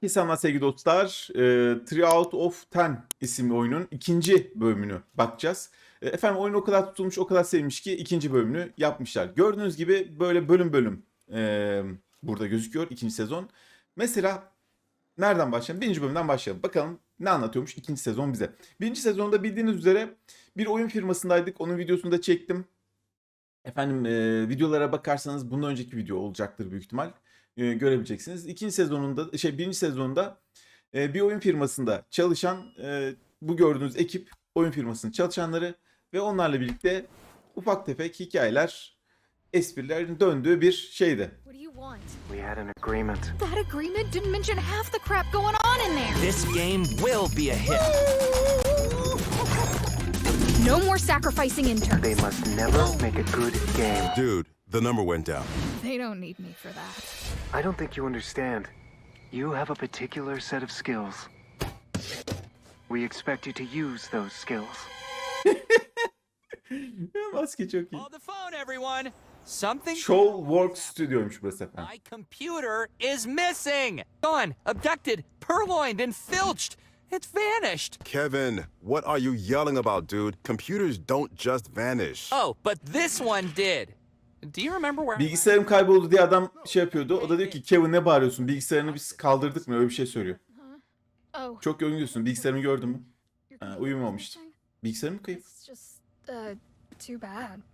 Herkese selamlar sevgili dostlar. E, Three Out of Ten isimli oyunun ikinci bölümünü bakacağız. E, efendim oyun o kadar tutulmuş, o kadar sevmiş ki ikinci bölümünü yapmışlar. Gördüğünüz gibi böyle bölüm bölüm e, burada gözüküyor ikinci sezon. Mesela nereden başlayalım? Birinci bölümden başlayalım. Bakalım ne anlatıyormuş ikinci sezon bize. Birinci sezonda bildiğiniz üzere bir oyun firmasındaydık. Onun videosunu da çektim. Efendim e, videolara bakarsanız bundan önceki video olacaktır büyük ihtimal. E, görebileceksiniz. İkinci sezonunda şey birinci sezonda e, bir oyun firmasında çalışan e, bu gördüğünüz ekip oyun firmasının çalışanları ve onlarla birlikte ufak tefek hikayeler, esprilerin döndüğü bir şeydi. What do you want? We had an agreement. That agreement didn't mention half the crap going on in there. This game will be a hit. No more sacrificing interns. They must never make a good game. Dude, the number went down. They don't need me for that. I don't think you understand. You have a particular set of skills. We expect you to use those skills. Maske çok iyi. On the phone, everyone. Something. Show Work Studio'ymuş burası efendim. My computer is missing. Gone, abducted, purloined, and filched. It's vanished. Kevin, what are you yelling about, dude? Computers don't just vanish. Oh, but this one did. Do you remember where? I Bilgisayarım kayboldu diye adam şey yapıyordu. O da diyor ki Kevin ne bağırıyorsun? Bilgisayarını biz kaldırdık mı? Öyle bir şey söylüyor. Oh, Çok yoruluyorsun. Bilgisayarımı gördün mü? Ha, uyumamıştım. Bilgisayarım mı kayıp?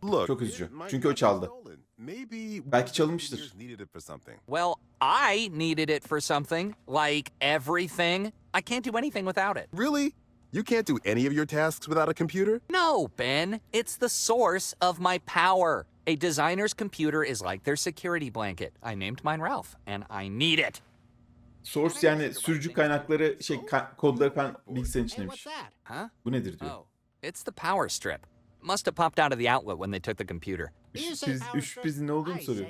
Uh, Çok üzücü. Çünkü o çaldı. Belki çalınmıştır. Well, I needed it for something, like everything. I can't do anything without it. Really? You can't do any of your tasks without a computer? No, Ben. It's the source of my power. A designer's computer is like their security blanket. I named mine Ralph, and I need it. Source yani sürücü kaynakları şey ka- kodları falan bilgisayarın içindeymiş. Huh? Bu nedir diyor. Oh, it's the power strip. Must have popped out of the outlet when they took the computer. Üç priz, üç prizin ne olduğunu soruyor.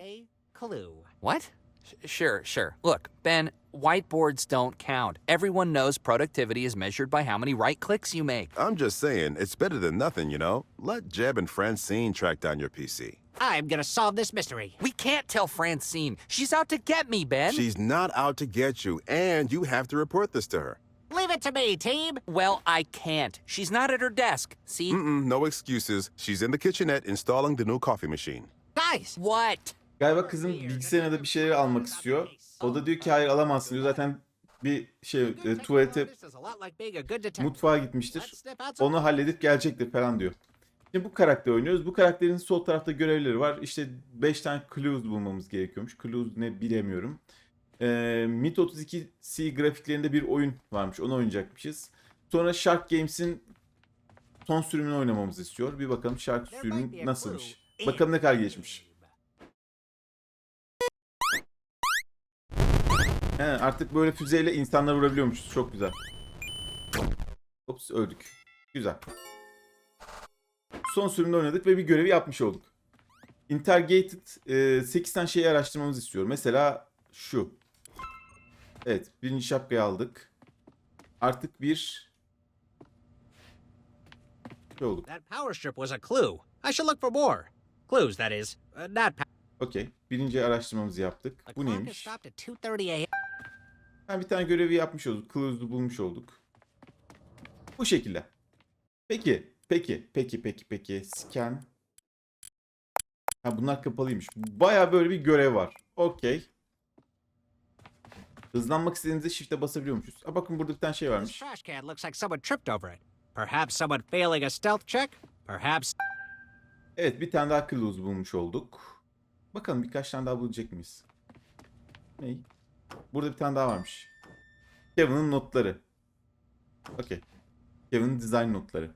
Clue. What? Sh- sure, sure. Look, Ben, whiteboards don't count. Everyone knows productivity is measured by how many right clicks you make. I'm just saying, it's better than nothing, you know? Let Jeb and Francine track down your PC. I'm gonna solve this mystery. We can't tell Francine. She's out to get me, Ben. She's not out to get you, and you have to report this to her. Leave it to me, team. well, I can't. She's not at her desk. See? Mm-mm, no excuses. She's in the kitchenette installing the new coffee machine. Guys, What? Galiba kızın bilgisayarına da bir şeyler almak istiyor. O da diyor ki hayır alamazsın diyor. Zaten bir şey e, tuvalete mutfağa gitmiştir. Onu halledip gelecektir falan diyor. Şimdi bu karakteri oynuyoruz. Bu karakterin sol tarafta görevleri var. İşte 5 tane clues bulmamız gerekiyormuş. Clues ne bilemiyorum. Ee, Mit 32C grafiklerinde bir oyun varmış. Onu oynayacakmışız. Sonra Shark Games'in son sürümünü oynamamızı istiyor. Bir bakalım Shark sürümü nasılmış. Bakalım ne kadar geçmiş. He, artık böyle füzeyle insanlar vurabiliyormuşuz. Çok güzel. Ops öldük. Güzel. Son sürümde oynadık ve bir görevi yapmış olduk. Intergated e, 8 tane şeyi araştırmamızı istiyor. Mesela şu. Evet birinci şapkayı aldık. Artık bir şey olduk. That power strip was a clue. I should look for more. Clues, that is. Uh, not power. Okey. Birinci araştırmamızı yaptık. Bu neymiş? stopped at 2.30 a.m. Ha, bir tane görevi yapmış olduk. Clues'u bulmuş olduk. Bu şekilde. Peki. Peki. Peki. Peki. Peki. Scan. Ha bunlar kapalıymış. Baya böyle bir görev var. Okey. Hızlanmak istediğinizde shift'e basabiliyormuşuz. Ha bakın burada bir tane şey varmış. trash can looks like someone tripped over it. Perhaps someone failing a stealth check? Perhaps Evet bir tane daha clues bulmuş olduk. Bakalım birkaç tane daha bulacak mıyız? Ney? Burada bir tane daha varmış. Kevin'ın notları. Okey. Kevin'in design notları.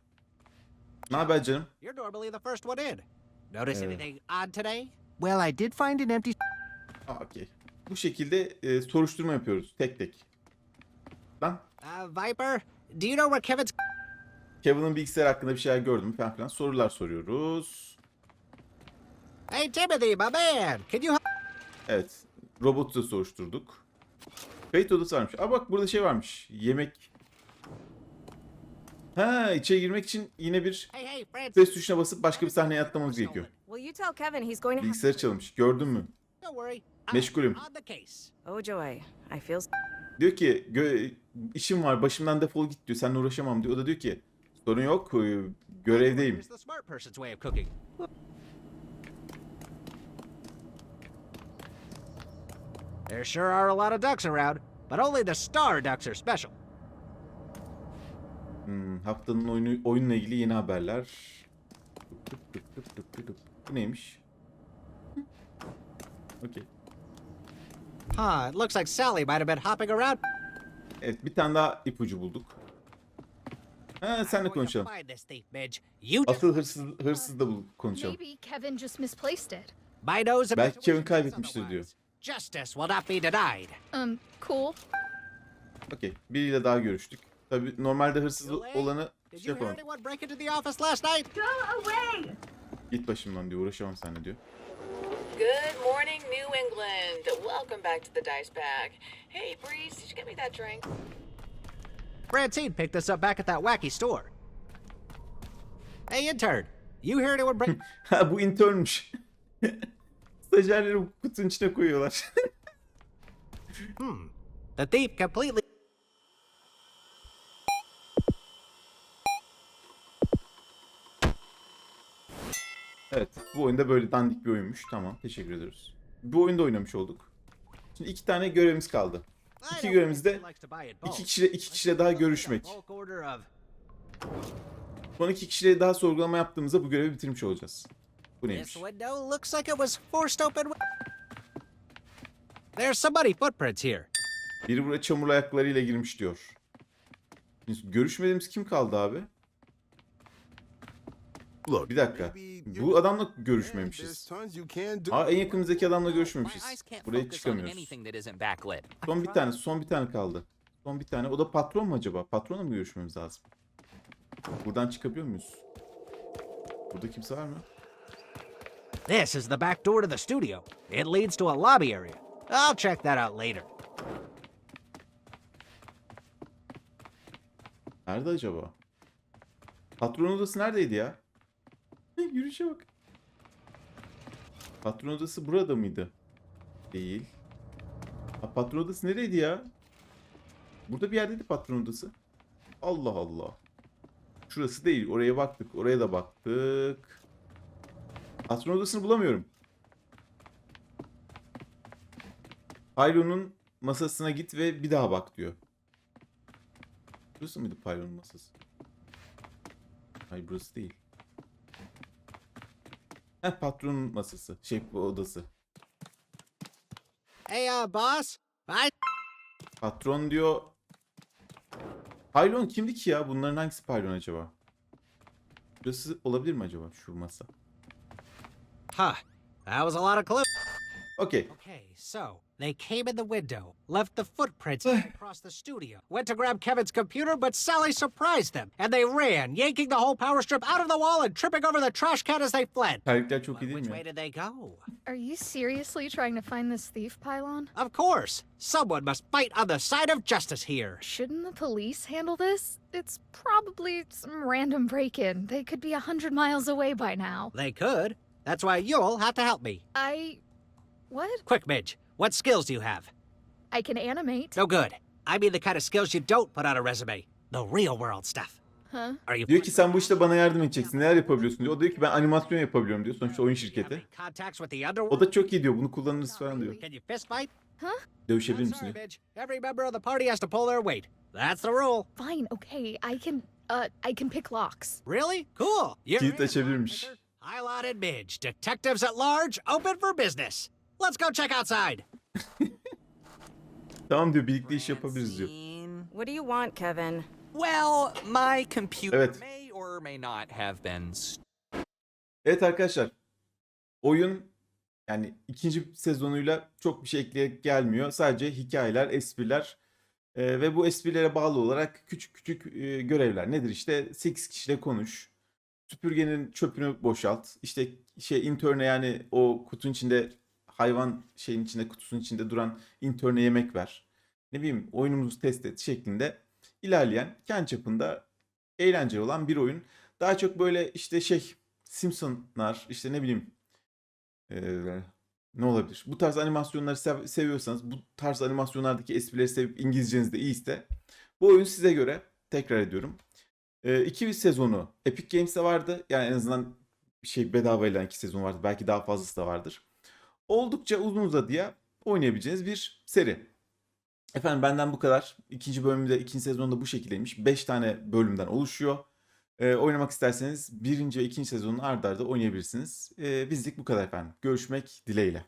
Ne haber canım? you're normally the first one in. Notice Uh. anything odd today? Well, I did find an empty Aa, okey. Bu şekilde e, soruşturma yapıyoruz tek tek. Lan Uh, Viper, do you know where Kevin's Kevin'ın bilgisayar hakkında bir şeyler gördüm mü falan filan sorular soruyoruz. Hey Timothy, my man, can you help? Evet. Robotu da soruşturduk. Kayıt odası varmış. Aa bak burada şey varmış. Yemek. Ha içeri girmek için yine bir ses tuşuna basıp başka bir sahneye atlamamız gerekiyor. Bilgisayarı çalınmış. Gördün mü? Meşgulüm. Oh Diyor ki gö- işim var başımdan defol git diyor. Seninle uğraşamam diyor. O da diyor ki sorun yok e, görevdeyim. There sure are a lot of ducks around, but only the star ducks are special. Haftanın oyunu oyunla ilgili yeni haberler. Bu neymiş? Okey. Huh, it looks like Sally might have been hopping around. Evet bir tane daha ipucu bulduk. Ha, senle konuşalım. Asıl hırsız, hırsız da bulup konuşalım. Maybe Kevin just misplaced it. my nose and Belki Kevin kaybetmiştir diyor. Justice will not be denied. Um, cool. Okey. Biriyle daha görüştük. Tabi normalde hırsız olanı şey you hear yapalım. anyone break into the office last night? Git başımdan diyor. Uğraşamam seninle diyor. Good morning, New England. Welcome back to the Dice Bag. Hey, Breeze, did you get me that drink? Francine picked us up back at that wacky store. Hey, intern. You hear anyone break? Ha bu internmiş. Stajyerleri bu kutunun içine koyuyorlar. the thief completely. Evet. Bu oyunda böyle dandik bir oyunmuş. Tamam. Teşekkür ediyoruz. Bu oyunda oynamış olduk. Şimdi iki tane görevimiz kaldı. İki it bulk. iki kişiyle iki kişiyle daha görüşmek. Son iki kişiyle daha sorgulama yaptığımızda bu görevi bitirmiş olacağız. Bu neymiş? There's some muddy footprints here. Biri buraya çamurlu ayaklarıyla girmiş diyor. Görüşmediğimiz kim kaldı abi? Bir dakika. Bu adamla görüşmemişiz. Aa en yakınımızdaki adamla görüşmemişiz. Buraya çıkamıyoruz. Son bir tane, son bir tane kaldı. Son bir tane. O da patron mu acaba? Patronla mı görüşmemiz lazım? Buradan çıkabiliyor muyuz? Burada kimse var mı? This is the back door to the studio. It leads to a lobby area. I'll check that out later. Nerede acaba? Patron odası neredeydi ya? Yürüyüşe bak. Patron odası burada mıydı? Değil. Ha, patron odası nereydi ya? Burada bir yerdeydi patron odası. Allah Allah. Şurası değil. Oraya baktık. Oraya da baktık. Patron odasını bulamıyorum. Pyro'nun masasına git ve bir daha bak diyor. Burası mıydı Pyro'nun masası? Hayır burası değil. Heh patronun masası. Şey odası. Hey, uh, boss. I Patron diyor. Pylon kimdi ki ya? Bunların hangisi Pylon acaba? Burası olabilir mi acaba şu masa? Huh. That was a lot of clues. Okey. Okay, so they came in the window, left the footprints across the studio, went to grab Kevin's computer, but Sally surprised them, and they ran, yanking the whole power strip out of the wall and tripping over the trash can as they fled. Terlikler çok iyi değil Which mi? way did they go? Are you seriously trying to find this thief, Pylon? Of course, someone must fight on the side of justice here. Shouldn't the police handle this? It's probably some random break in. They could be a hundred miles away by now. They could. That's why you'll have to help me. I. What? Quick, Midge, what skills do you have? I can animate. No good. I mean the kind of skills you don't put on a resume. The real world stuff. Huh? Are you Diyor ki sen bu işte bana yardım edeceksin. Neler yapabiliyorsun diyor. O diyor ki ben animasyon yapabiliyorum diyor. Sonuçta oyun şirketi. having contacts with the underworld? O da çok iyi diyor. Bunu kullanırız falan diyor. Can you fist fight? Dövüşebilir I'm misin sorry, diyor. Midge. Every member of the party has to pull their weight. That's the rule. Fine, okay. I can. Uh, I can pick locks. Really? Cool. You're Kilit in, açabilirmiş. and Midge, detectives at large, open for business. Let's go check outside. Tamam diyor birlikte iş yapabiliriz diyor. What do you want, Kevin? Well, my computer Evet. may or may not have been Evet arkadaşlar. Oyun yani ikinci sezonuyla çok bir şey ekleye gelmiyor. Sadece hikayeler, espriler e, ve bu esprilere bağlı olarak küçük küçük e, görevler. Nedir işte 8 kişiyle konuş. Süpürgenin çöpünü boşalt. İşte şey interne yani o kutunun içinde hayvan şeyin içinde kutusunun içinde duran interne yemek ver. Ne bileyim oyunumuzu test et şeklinde ilerleyen kendi çapında eğlenceli olan bir oyun. Daha çok böyle işte şey Simpsonlar işte ne bileyim eee, Ne olabilir? Bu tarz animasyonları sev- seviyorsanız, bu tarz animasyonlardaki esprileri sevip İngilizceniz de iyiyse bu oyun size göre. Tekrar ediyorum. Ee, iki sezonu Epic Games'te vardı. Yani en azından bir şey bedavayla iki sezon vardı. Belki daha fazlası da vardır. Oldukça uzun uzadıya oynayabileceğiniz bir seri. Efendim benden bu kadar. İkinci bölümde, ikinci sezonda bu şekildeymiş. 5 tane bölümden oluşuyor. Ee, oynamak isterseniz birinci ve ikinci sezonunu arda arda oynayabilirsiniz. Ee, bizlik bu kadar efendim. Görüşmek dileğiyle.